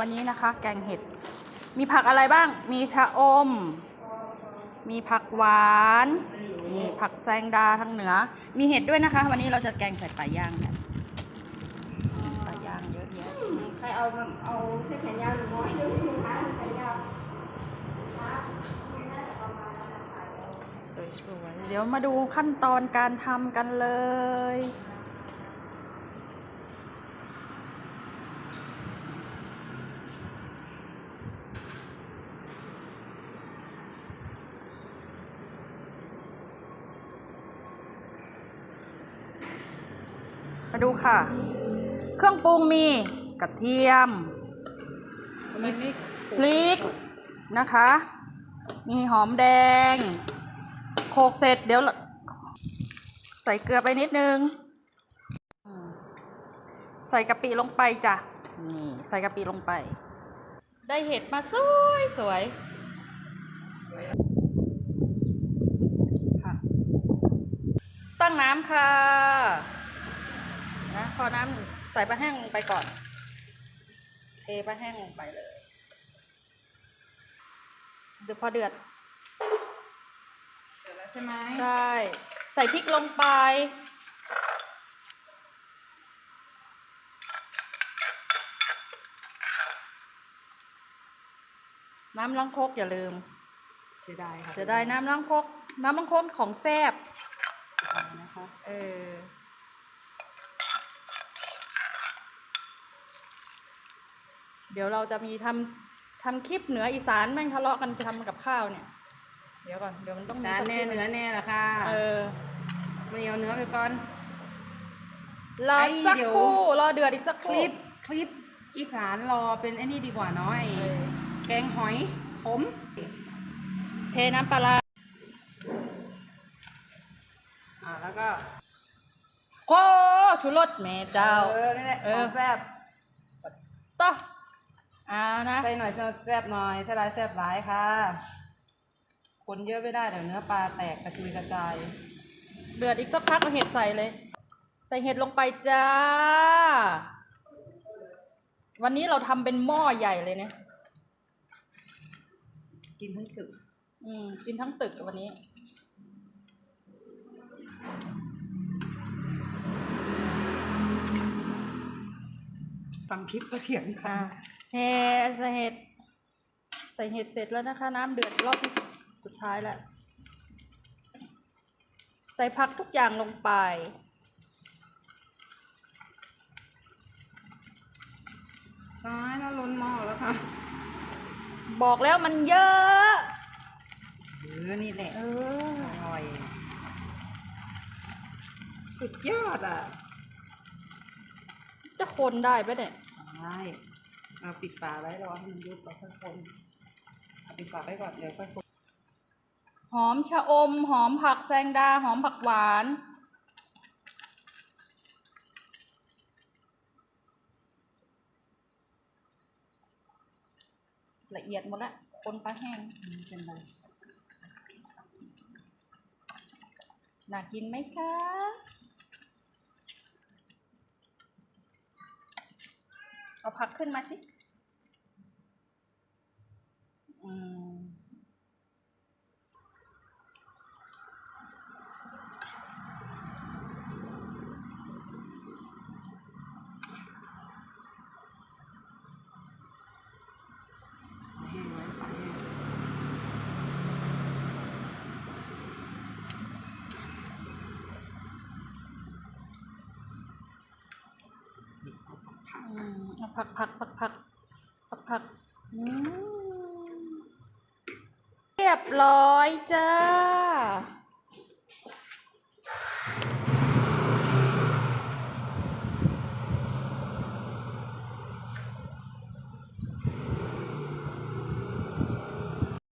วันนี้นะคะ แกงเห็ด มีผักอะไรบ้าง มีชะอม มีผักหวาน มีผักแซงดาทางเหนือ มีเห็ดด้วยนะคะ วันนี้เราจะแกงใส่ปลาย่างกันปลาย่างเยอะแยะใครเอาเอาเส้นแขนยาวหรือน้อยหรือหนึ่งคะแขนยาวสวยๆ เดี๋ยวมาดูขั้นตอนการทำกันเลย มาดูค่ะ เครื่องปรุงมีกระเทียม มีพริกนะคะ มีหอมแดง โขกเสร็จเดี๋ยวใส่เกลือไปนิดนึง ใส่กะปิลงไปจ้ะ นี่ ใส่กะปิลงไป ได้เห็ดมาสวยสวยตั้งน้ำค่ะ นะ พอน้ำใส่ปลาแห้งลงไปก่อน เทปลาแห้งลงไปเลย เดี๋ยวพอเดือด เสร็จแล้วใช่ไหมใช่ ใส่พริกลงไป น้ำล้างคกอย่าลืม เสียดายค่ะเสียดายน้ำล้างคก น้ำล้างคกของแซบนะคะ เออ เดี๋ยวเราจะมีทำทำคลิปเหนืออีสานแม่งทะเลาะกันทำกับข้าวเนี่ย เดี๋ยวก่อนเดี๋ยวมันต้องมีสารสักแน่คลิปเนื้อแน่ละค่ะเออมันเอาเนื้อไปก่อน รอไอ้สักเดี๋ยว ครู่รอเดือดอีกสักคครู่ลิปคลิปอีสานรอเป็นไอ้นี่ดีกว่าเนาะไอ้เออแกงหอยขมเทน้ำปลาร้าอ่าแล้วก็โคชูรสแม่เจ้า เออนี่แหละเออของแซ่บต่อ อ่านะใส่หน่อยแซ่บหน่อยใส่หลายแซ่บหลายค่ะ คนเยอะไม่ได้เดี๋ยวเนื้อปลาแตกกระจุยกระจาย เดือดอีกสักพักเอาเห็ดใส่เลย ใส่เห็ดลงไปจ้า วันนี้เราทำเป็นหม้อใหญ่เลยเนี่ย กินทั้งตึก อืม กินทั้งตึกวันนี้ ฟังคลิปก็เถียงค่ะ อ่า เห็ดใส่เห็ดใส่เห็ดเสร็จแล้วนะคะ น้ำเดือดรอบที่สุดท้ายแล้วใส่ผักทุกอย่างลงไป ตายแล้วล้นหม้อแล้วค่ะ บอกแล้วมันเยอะ เออ นี่แหละเอออร่อย สุดยอดอะ จะคนได้ปะเนี่ย ได้ เอาปิดฝาไว้รอให้มันยุบแล้วค่อยคนเอาปิดฝาไว้ก่อนเดี๋ยวค่อยคนหอมชะอม หอมผักแซงดา หอมผักหวาน ละเอียดหมดล้วคนปลาแห้งเป็นไรน่ากินไหมคะเอาผักขึ้นมาจิอืม แห้งไว้ฝาแห้ง อืมเอา ผักผักผักผักผักผักเรียบร้อยจ้า